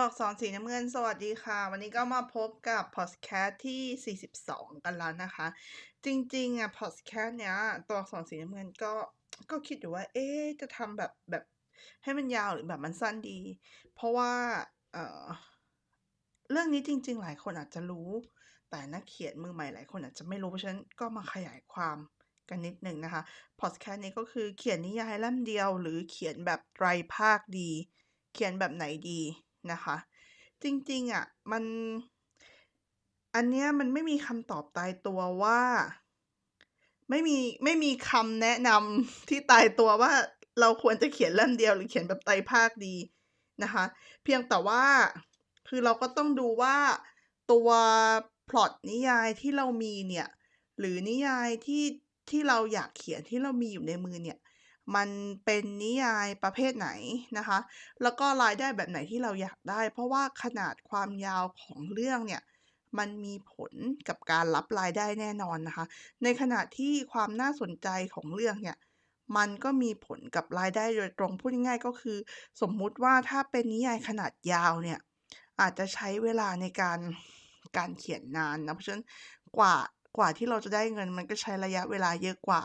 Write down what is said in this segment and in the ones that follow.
ตัวอักษรสีน้ำเงินสวัสดีค่ะ วันนี้ก็มาพบกับพอดแคสต์ที่ 42 กันแล้วนะคะ จริงๆอะพอดแคสต์เนี้ยตัวอักษรสีน้ำเงินก็ก็คิดอยู่ว่า เอ๊จะทำแบบแบบให้มันยาวหรือแบบมันสั้นดี เพราะว่าเอ่อเรื่องนี้จริง ๆ หลายคนอาจจะรู้ แต่นักเขียนมือใหม่หลายคนอาจจะไม่รู้เพราะฉะนั้นก็มาขยายความกันนิดหนึ่งนะคะพอดแคสต์นี้ก็คือเขียนนิยายเล่มเดียว หรือเขียนแบบไตรภาคดี เขียนแบบไหนดี นะคะ จริงๆอะมันอันเนี้ยมันไม่มีคำตอบตายตัวว่า ไม่มีไม่มีคำแนะนำที่ตายตัวว่าเราควรจะเขียนเล่มเดียว หรือเขียนแบบไตรภาคดีนะคะ เพียงแต่ว่าคือเราก็ต้องดูว่าตัวพล็อตนิยายที่เรามีเนี่ย หรือนิยายที่ที่เราอยากเขียนที่เรามีอยู่ในมือเนี่ย มันเป็นนิยายประเภทไหนนะคะ แล้วก็รายได้แบบไหนที่เราอยากได้ เพราะว่าขนาดความยาวของเรื่องเนี่ยมันมีผลกับการรับรายได้แน่นอนนะคะ ในขณะที่ความน่าสนใจของเรื่องเนี่ยมันก็มีผลกับรายได้โดยตรงพูดง่ายๆก็คือ สมมุติว่าถ้าเป็นนิยายขนาดยาวเนี่ยอาจจะใช้เวลาในการการเขียนนานนะเพราะฉะนั้นกว่ากว่าที่เราจะได้เงินมันก็ใช้ระยะเวลาเยอะกว่า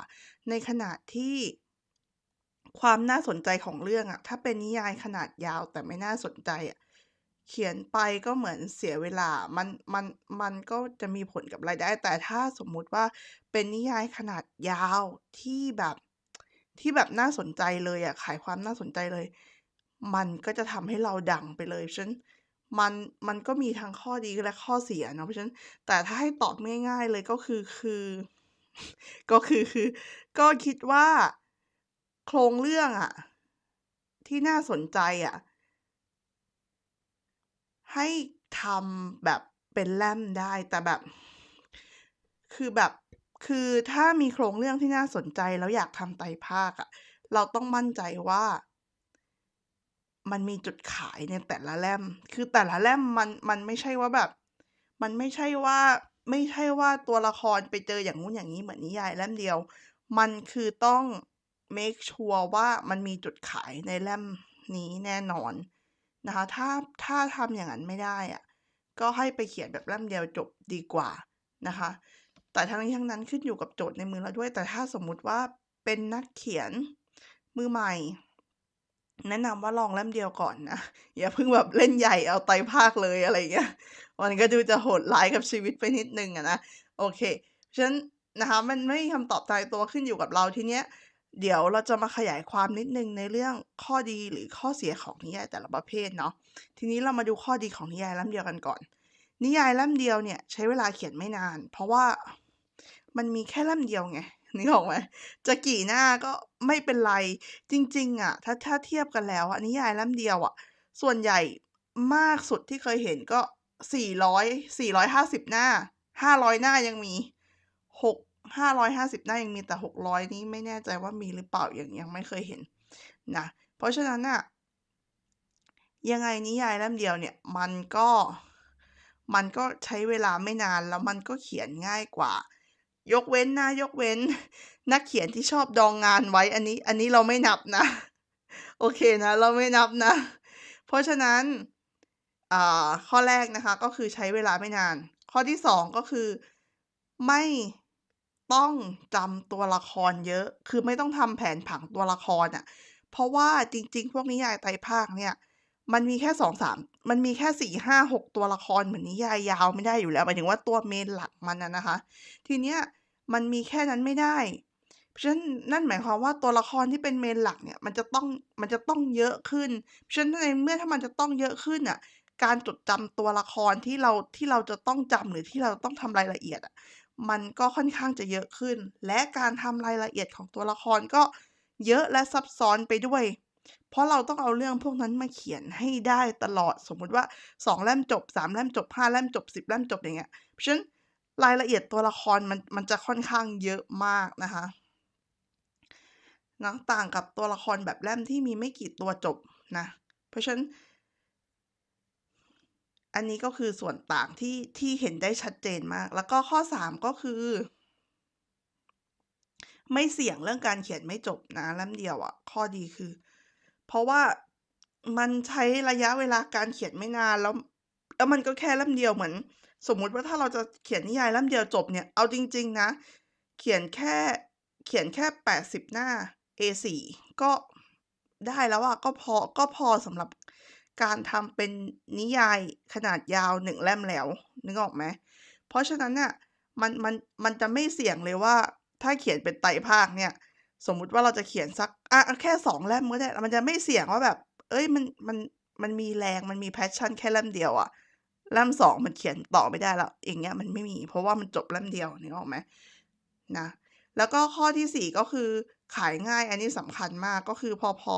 ในขณะที่ ความน่าสนใจของเรื่องอะถ้าเป็นนิยายขนาดยาวแต่ไม่น่าสนใจอะเขียนไปก็เหมือนเสียเวลา มันมันมันก็จะมีผลกับรายได้ แต่ถ้าสมมุติว่าเป็นนิยายขนาดยาวที่แบบที่แบบน่าสนใจเลยอะขายความน่าสนใจเลย มันก็จะทำให้เราดังไปเลยเพราะฉะนั้นมันมันก็มีทั้งข้อดีและข้อเสียเนาะเพราะฉะนั้นแต่ถ้าให้ตอบง่าย ๆเลยก็คือคือ ก็คือคือ ก็คิดว่า โครงเรื่องอะที่น่าสนใจอะให้ทำแบบเป็นแล่มได้แต่แบบ คือแบบคือถ้ามีโครงเรื่องที่น่าสนใจแล้วอยากทำไตภาคอะเราต้องมั่นใจว่า มันมีจุดขายในแต่ละเล่มคือแต่ละเล่มมันมันไม่ใช่ว่าแบบ มันไม่ใช่ว่า ไม่ใช่ว่าตัวละครไปเจออย่างงู้นอย่างนี้เหมือนนิยายเล่มเดียว มันคือต้อง make sure ว่ามันมีจุดขายในเล่มนี้แน่นอนนะคะ ถ้าถ้าทำอย่างนั้นไม่ได้อะก็ให้ไปเขียนแบบเล่มเดียวจบดีกว่านะคะ แต่ทั้งนี้ทั้งนั้นขึ้นอยู่กับโจทย์ในมือเราด้วย แต่ถ้าสมมุติว่าเป็นนักเขียนมือใหม่ แนะนำว่าลองเล่มเดียวก่อนนะ อย่าเพิ่งแบบเล่นใหญ่เอาไตภาคเลยอะไรเงี้ย มันก็ดูจะโหดร้ายกับชีวิตไปนิดนึงอะนะ โอเค ฉะนั้นนะคะมันไม่มีคำตอบตายตัวขึ้นอยู่กับเราทีเนี้ย เดี๋ยวเราจะมาขยายความนิดนึงในเรื่องข้อดีหรือข้อเสียของนิยายแต่ละประเภทเนาะ ทีนี้เรามาดูข้อดีของนิยายเล่มเดียวกันก่อน นิยายเล่มเดียวเนี่ยใช้เวลาเขียนไม่นาน เพราะว่ามันมีแค่เล่มเดียวไงนึกออกไหมจะกี่หน้าก็ไม่เป็นไร จริง ๆอะถ้าถ้าเทียบกันแล้วอะนิยายเล่มเดียวอะส่วนใหญ่มากสุดที่เคยเห็นก็สี่ร้อยสี่ร้อยห้าสิบหน้าห้าร้อยหน้ายังมีหก ห้าร้อยห้าสิบหน้ายังมีแต่หกร้อยนี้ไม่แน่ใจว่ามีหรือเปล่าอยังยังไม่เคยเห็นนะเพราะฉะนั้นอะยังไงนิยายเล่มเดียวเนี่ยมันก็มันก็ใช้เวลาไม่นานแล้วมันก็เขียนง่ายกว่า ยกเว้นนะยกเว้น นักเขียนที่ชอบดองงานไว้อันนี้อันนี้เราไม่นับนะ โอเคนะ เราไม่นับนะ เพราะฉะนั้นอ่าข้อแรกนะคะก็คือใช้เวลาไม่นาน ข้อที่สองก็คือไม่ ต้องจำตัวละครเยอะ คือไม่ต้องทำแผนผังตัวละครอะ่ะ เพราะว่าจริง ๆ พวกนิยายไตรภาคเนี่ย มันมีแค่สองสามมันมีแค่สี่ห้าหกตัวละครเหมือนนิยายยาวไม่ได้อยู่แล้วหมายถึงว่าตัวเมนหลักมันนะนะคะ ทีเนี้ยมันมีแค่นั้นไม่ได้ เพราะฉะนั้นนั่นหมายความว่าตัวละครที่เป็นเมนหลักเนี่ย มันจะต้องมันจะต้องเยอะขึ้น เพราะฉะนั้นในเมื่อถ้ามันจะต้องเยอะขึ้นอะการจดจำตัวละครที่เราที่เราจะต้องจำหรือที่เราต้องทำรายละเอียดอะ มันก็ค่อนข้างจะเยอะขึ้น และการทำรายละเอียดของตัวละครก็เยอะและซับซ้อนไปด้วย เพราะเราต้องเอาเรื่องพวกนั้นมาเขียนให้ได้ตลอด สมมุติว่าสองเล่มจบสามเล่มจบห้าเล่มจบสิบเล่มจบอย่างเงี้ย เพราะฉะนั้นรายละเอียดตัวละครมันมันจะค่อนข้างเยอะมากนะคะนะต่างกับตัวละครแบบเล่มที่มีไม่กี่ตัวจบนะ เพราะฉะนั้น อันนี้ก็คือส่วนต่างที่ที่เห็นได้ชัดเจนมาก แล้วก็ข้อสามก็คือ ไม่เสี่ยงเรื่องการเขียนไม่จบนะเล่มเดียวอะข้อดีคือ เพราะว่ามันใช้ระยะเวลาการเขียนไม่นานแล้ว แล้วมันก็แค่เล่มเดียวเหมือน สมมุติว่าถ้าเราจะเขียนนิยายเล่มเดียวจบเนี่ยเอาจริง ๆ นะ เขียนแค่เขียนแค่80หน้า A4 ก็ได้แล้วอะก็พอก็พอสำหรับ การทำเป็นนิยายขนาดยาว1เล่มแล้ว นึกออกไหม เพราะฉะนั้นน่ะมันมันมันจะไม่เสี่ยงเลยว่าถ้าเขียนเป็นไตรภาคเนี่ย สมมุติว่าเราจะเขียนสักอะแค่2เล่มก็ได้มันจะไม่เสี่ยงว่าแบบเฮ้ยมันมันมันมีแรงมันมี passion แค่เล่มเดียวอะเล่ม2มันเขียนต่อไม่ได้แล้วอย่างเงี้ยมันไม่มี เพราะว่ามันจบเล่มเดียวนึกออกไหมนะแล้วก็ข้อที่4ก็คือขายง่ายอันนี้สำคัญมากก็คือพอพอ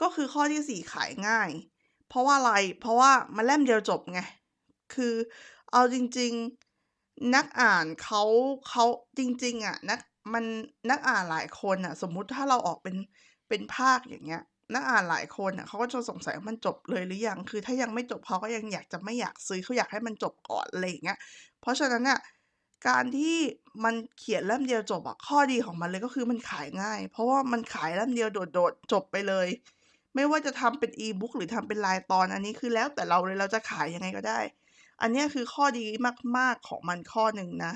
ก็คือข้อที่ 4 ขายง่าย เพราะว่าอะไร เพราะว่ามันเล่มเดียวจบไง คือเอาจริง ๆ นักอ่านเขาเขาจริง ๆ อะ นักมันนักอ่านหลายคนน่ะ สมมุติถ้าเราออกเป็นเป็นภาคอย่างเงี้ย นักอ่านหลายคนน่ะเขาก็จะสงสัยว่ามันจบเลยหรือยัง คือถ้ายังไม่จบเขาก็ยังอยากจะไม่อยากซื้อเขาอยากให้มันจบก่อนอะไรอย่างเงี้ย เพราะฉะนั้นน่ะการที่มันเขียนเล่มเดียวจบอะข้อดีของมันเลยก็คือมันขายง่าย เพราะว่ามันขายเล่มเดียวโดดๆจบไปเลย ไม่ว่าจะทำเป็น E-book หรือทำเป็นรายตอนอันนี้คือแล้วแต่เราเลยเราจะขายยังไงก็ได้ อันนี้คือข้อดีมาก ๆของมันข้อหนึ่งนะ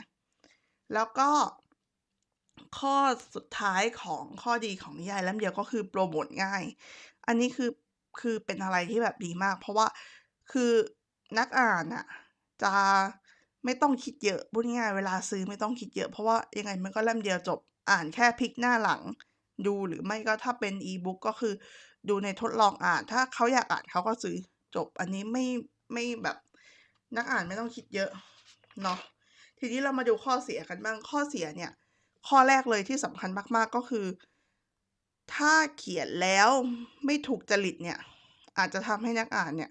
แล้วก็ ข้อสุดท้ายของข้อดีของนิยายเล่มเดียวก็คือโพรโมตง่าย อันนี้คือคือเป็นอะไรที่แบบดีมาก เพราะว่าคือนักอ่านน่ะจะไม่ต้องคิดเยอะพูดง่ายเวลาซื้อไม่ต้องคิดเยอะ เพราะว่ายังไงมันก็เล่มเดียวจบอ่านแค่พลิกหน้าหลังดูหรือไม่ก็ถ้าเป็น E-book ก็คือ ดูในทดลองอ่าน ถ้าเขาอยากอ่านเขาก็ซื้อจบอันนี้ไม่ไม่แบบนักอ่านไม่ต้องคิดเยอะเนาะทีนี้เรามาดูข้อเสียกันบ้างข้อเสียเนี่ย ข้อแรกเลยที่สำคัญมาก ๆก็คือ ถ้าเขียนแล้วไม่ถูกจริตเนี่ย อาจจะทำให้นักอ่านเนี่ย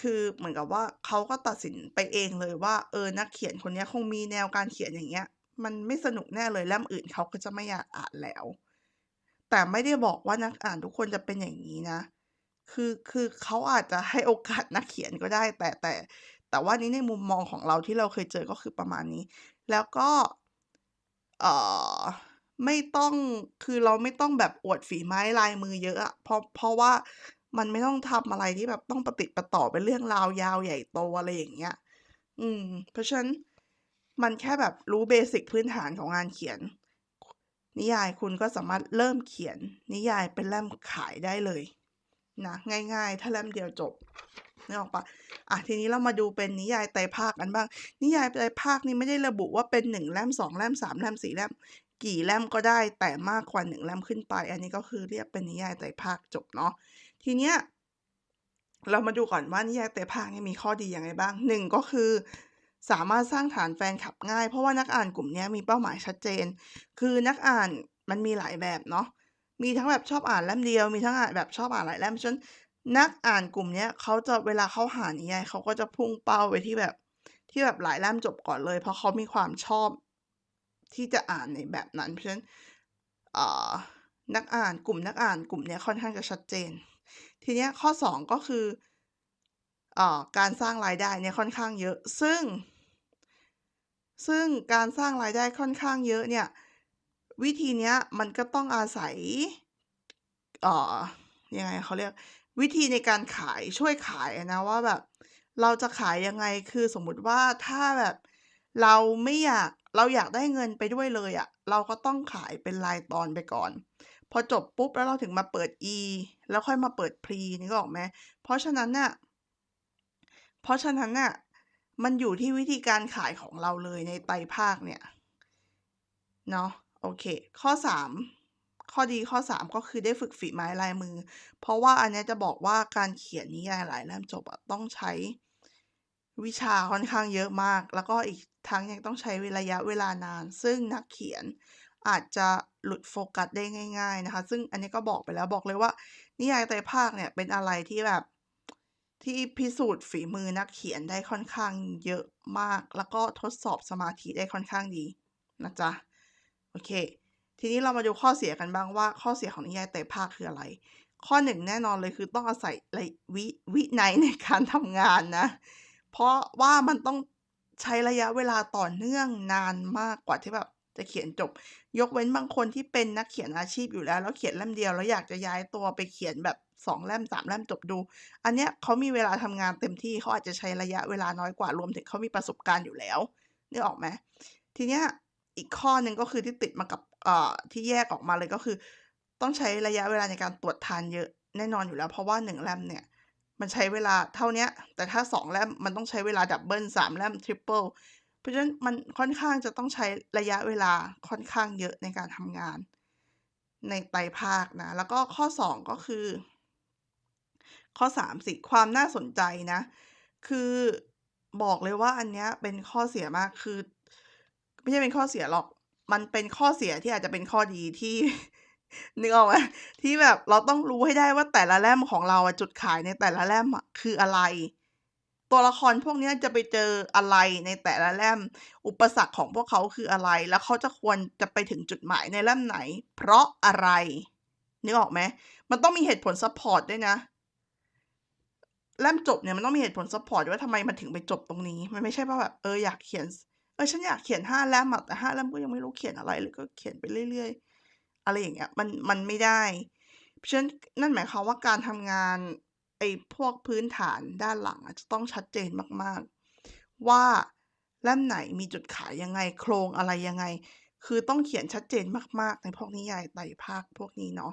คือเหมือนกับว่าเขาก็ตัดสินไปเองเลยว่า เออนักเขียนคนนี้คงมีแนวการเขียนอย่างเงี้ย มันไม่สนุกแน่เลยเล่มอื่นเขาก็จะไม่อยากอ่านแล้ว แต่ไม่ได้บอกว่านักอ่านทุกคนจะเป็นอย่างงี้นะ คือคือเขาอาจจะให้โอกาสนักเขียนก็ได้ แต่แต่ แต่ว่านี้ในมุมมองของเราที่เราเคยเจอก็คือประมาณนี้ แล้วก็เอ่อไม่ต้องคือเราไม่ต้องแบบอวดฝีไม้ลายมือเยอะอะเพราะเพราะว่ามันไม่ต้องทำอะไรที่แบบต้องประติดประต่อเป็นเรื่องราวยาวใหญ่โตอะไรอย่างเงี้ย อืม เพราะฉะนั้นมันแค่แบบรู้เบสิกพื้นฐานของงานเขียน นิยายคุณก็สามารถเริ่มเขียนนิยายเป็นเล่มขายได้เลยนะง่ายๆ ถ้าเล่มเดียวจบนึกออกเปล่ะทีนี้เรามาดูเป็นนิยายไตรภาคกันบ้าง นิยายไตรภาคนี่ไม่ได้ระบุว่าเป็น1เล่ม2เล่ม3เล่ม4เล่ม กี่เล่มก็ได้แต่มากกว่า1เล่มขึ้นไป อันนี้ก็คือเรียกเป็นนิยายไตรภาคจบเนาะทีเนี้ยเรามาดูก่อนว่านิยายไตรภาคนี่มีข้อดียังไงบ้าง1ก็คือ สามารถสร้างฐานแฟนคลับง่าย เพราะว่านักอ่านกลุ่มนี้มีเป้าหมายชัดเจน คือนักอ่านมันมีหลายแบบเนาะมีทั้งแบบชอบอ่านเล่มเดียว มีทั้งอ่านแบบชอบอ่านหลายเล่มฉะนั้นนักอ่านกลุ่มเนี้ยเขาจะเวลาเขาหานิยายเขาก็จะพุ่งเป้าไปที่แบบที่แบบหลายเล่มจบก่อนเลย เพราะเขามีความชอบที่จะอ่านในแบบนั้นเพราะฉะนั้นอ่านักอ่านกลุ่มนักอ่านกลุ่มเนี้ยค่อนข้างจะชัดเจน ทีเนี้ยข้อ 2 ก็คือ การสร้างรายได้เนี่ยค่อนข้างเยอะ ซึ่ง ซึ่งการสร้างรายได้ค่อนข้างเยอะเนี่ย วิธีเนี้ยมันก็ต้องอาศัยอ่อยังไงเขาเรียกวิธีในการขายช่วยขายนะว่าแบบ เราจะขายยังไงคือสมมุติว่าถ้าแบบเราไม่อยากเราอยากได้เงินไปด้วยเลยอะเราก็ต้องขายเป็นรายตอนไปก่อน พอจบปุ๊บแล้วเราถึงมาเปิด E แล้วค่อยมาเปิด Pre นึกออกไหมเพราะฉะนั้นน่ะ เพราะฉะนั้นน่ะมันอยู่ที่วิธีการขายของเราเลยในไตรภาคเนี่ย เนาะโอเค ข้อ 3 ข้อดีข้อ 3 ก็คือได้ฝึกฝีไม้ลายมือ เพราะว่าอันนี้จะบอกว่าการเขียนนิยายหลายเล่มจบอะต้องใช้วิชาค่อนข้างเยอะมาก แล้วก็อีกทั้งยังต้องใช้ระยะเวลานาน ซึ่งนักเขียนอาจจะหลุดโฟกัสได้ง่าย ๆนะคะ ซึ่งอันนี้ก็บอกไปแล้วบอกเลยว่า นิยายไตรภาคเนี่ยเป็นอะไรที่แบบ ที่พิสูจน์ฝีมือนักเขียนได้ค่อนข้างเยอะมาก แล้วก็ทดสอบสมาธิได้ค่อนข้างดีนะจ๊ะ โอเค ทีนี้เรามาดูข้อเสียกันบ้างว่า ข้อเสียของนิยายไตรภาคคืออะไร ข้อ1แน่นอนเลยคือต้องอาศัยไวิวินัยในการทำงานนะ เพราะว่ามันต้องใช้ระยะเวลาต่อเนื่องนานมากกว่าที่แบบ จะเขียนจบ ยกเว้นบางคนที่เป็นนักเขียนอาชีพอยู่แล้ว แล้วเขียนเล่มเดียวแล้วอยากจะย้ายตัวไปเขียนแบบสองเล่มสามเล่มจบดู อันเนี้ยเขามีเวลาทำงานเต็มที่เขาอาจจะใช้ระยะเวลาน้อยกว่ารวมถึงเขามีประสบการณ์อยู่แล้วนึกออกไหมทีเนี้ยอีกข้อหนึ่งก็คือที่ติดมากับเอ่อที่แยกออกมาเลยก็คือ ต้องใช้ระยะเวลาในการตรวจทานเยอะแน่นอนอยู่แล้ว เพราะว่าหนึ่งเล่มเนี่ยมันใช้เวลาเท่าเนี้ยแต่ถ้าสองเล่มมันต้องใช้เวลาดับเบิลสามเล่มทริปเปิล เพราะฉะนั้นมันค่อนข้างจะต้องใช้ระยะเวลาค่อนข้างเยอะในการทำงาน ในไตรภาคนะ แล้วก็ข้อสองก็คือ ข้อสามสิความน่าสนใจนะ คือบอกเลยว่าอันเนี้ยเป็นข้อเสียมากคือ ไม่ใช่เป็นข้อเสียหรอก มันเป็นข้อเสียที่อาจจะเป็นข้อดีที่นึกออกไหมที่แบบเราต้องรู้ให้ได้ว่าแต่ละแล่มของเราจุดขายในแต่ละแล่มคืออะไร ตัวละครพวกนี้จะไปเจออะไรในแต่ละแล่ม อุปสรรคของพวกเขาคืออะไร แล้วเขาจะควรจะไปถึงจุดหมายในแล่มไหน เพราะอะไรนึกออกไหมมันต้องมีเหตุผลซัพพอร์ตด้วยนะแล่มจบเนี่ยมันต้องมีเหตุผลซัพพอร์ตว่าทำไมมันถึงไปจบตรงนี้ มันไม่ใช่ว่าแบบเอออยากเขียนเออฉันอยากเขียนห้าแล่มแต่ห้าแล่มก็ยังไม่รู้เขียนอะไรเลยก็เขียนไปเรื่อย ๆ อะไรอย่างเงี้ยมันมันไม่ได้เพราะฉะนั้นนั่นหมายความว่าการทำงาน ไอ้พวกพื้นฐานด้านหลังอะจะต้องชัดเจนมากๆ ว่าเล่มไหนมีจุดขายยังไงโครงอะไรยังไง คือต้องเขียนชัดเจนมากๆ ในพวกนิยายไตรภาคพวกนี้เนาะ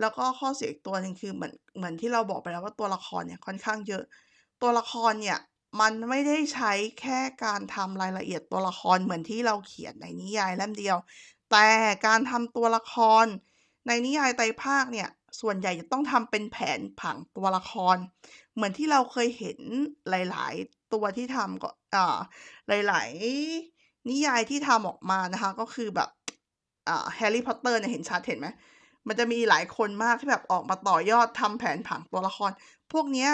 แล้วก็ข้อเสียอีกตัวหนึ่งคือเหมือนเหมือนที่เราบอกไปแล้วว่าตัวละครเนี่ยค่อนข้างเยอะ ตัวละครเนี่ยมันไม่ได้ใช้แค่การทำรายละเอียดตัวละครเหมือนที่เราเขียนในนิยายเล่มเดียว แต่การทำตัวละครในนิยายไตรภาคเนี่ย ส่วนใหญ่จะต้องทำเป็นแผนผังตัวละคร เหมือนที่เราเคยเห็นหลาย ๆ ตัวที่ทำก็อ่าหลาย ๆ นิยายที่ทำออกมานะคะ ก็คือแบบอ่าแฮร์รี่พอตเตอร์เนี่ยเห็นชัดเห็นไหมมันจะมีหลายคนมากที่แบบออกมาต่อยอดทำแผนผังตัวละคร พวกเนี้ย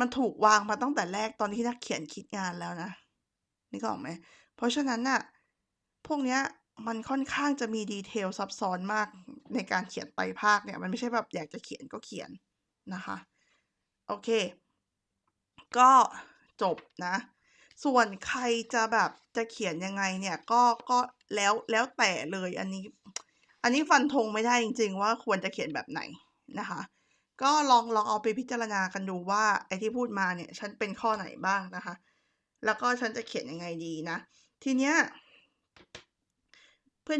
มันถูกวางมาตั้งแต่แรกตอนที่นักเขียนคิดงานแล้วนะนี่ก็ออกไหมเพราะฉะนั้นน่ะพวกเนี้ย มันค่อนข้างจะมีดีเทลซับซ้อนมากในการเขียนไตรภาคเนี่ย มันไม่ใช่แบบอยากจะเขียนก็เขียนนะคะ โอเค ก็จบนะ ส่วนใครจะแบบจะเขียนยังไงเนี่ย ก็ก็แล้วแล้วแต่เลยอันนี้ อันนี้ฟันธงไม่ได้จริง ๆ ว่าควรจะเขียนแบบไหนนะคะก็ลองลองเอาไปพิจารณากันดูว่าไอ้ที่พูดมาเนี่ย ฉันเป็นข้อไหนบ้างนะคะ แล้วก็ฉันจะเขียนยังไงดีนะ ทีเนี้ย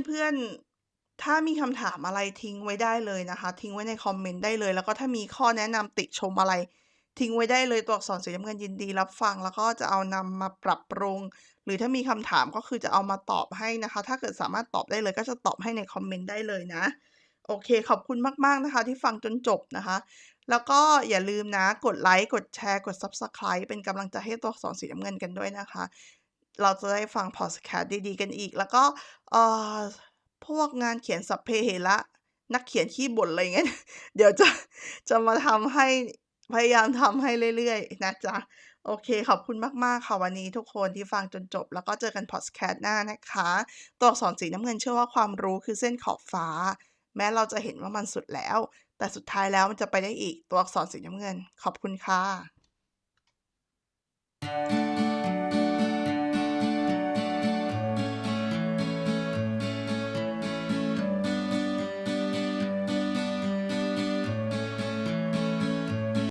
เพื่อนๆ ถ้ามีคำถามอะไรทิ้งไว้ได้เลยนะคะ ทิ้งไว้ในคอมเมนต์ได้เลย แล้วก็ถ้ามีข้อแนะนำติชมอะไร ทิ้งไว้ได้เลยตัวอักษรสีน้ำเงินยินดีรับฟัง แล้วก็จะเอานำมาปรับปรุง หรือถ้ามีคำถามก็คือจะเอามาตอบให้นะคะ ถ้าเกิดสามารถตอบได้เลยก็จะตอบให้ในคอมเมนต์ได้เลยนะโอเค ขอบคุณมาก ๆ นะคะ ที่ฟังจนจบนะคะ แล้วก็อย่าลืมนะ กดไลค์ กดแชร์ กด Subscribe เป็นกำลังใจให้ตัวอักษรสีน้ำเงินกันด้วยนะคะ เราจะได้ฟังพอดแคสต์ดีๆกันอีก แล้วก็เอ่อพวกงานเขียนสัพเพเหระนักเขียนขี้บ่นอะไรเงี้ยเดี๋ยวจะจะมาทำให้พยายามทำให้เรื่อยๆ นะจ๊ะ โอเค ขอบคุณมาก ๆ ค่ะ วันนี้ทุกคนที่ฟังจนจบ แล้วก็เจอกันพอดแคสต์หน้านะคะ ตัวอักษรสีน้ำเงินเชื่อว่าความรู้คือเส้นขอบฟ้า แม้เราจะเห็นว่ามันสุดแล้ว แต่สุดท้ายแล้วมันจะไปได้อีกตัวอักษรสีน้ำเงิน ขอบคุณค่ะ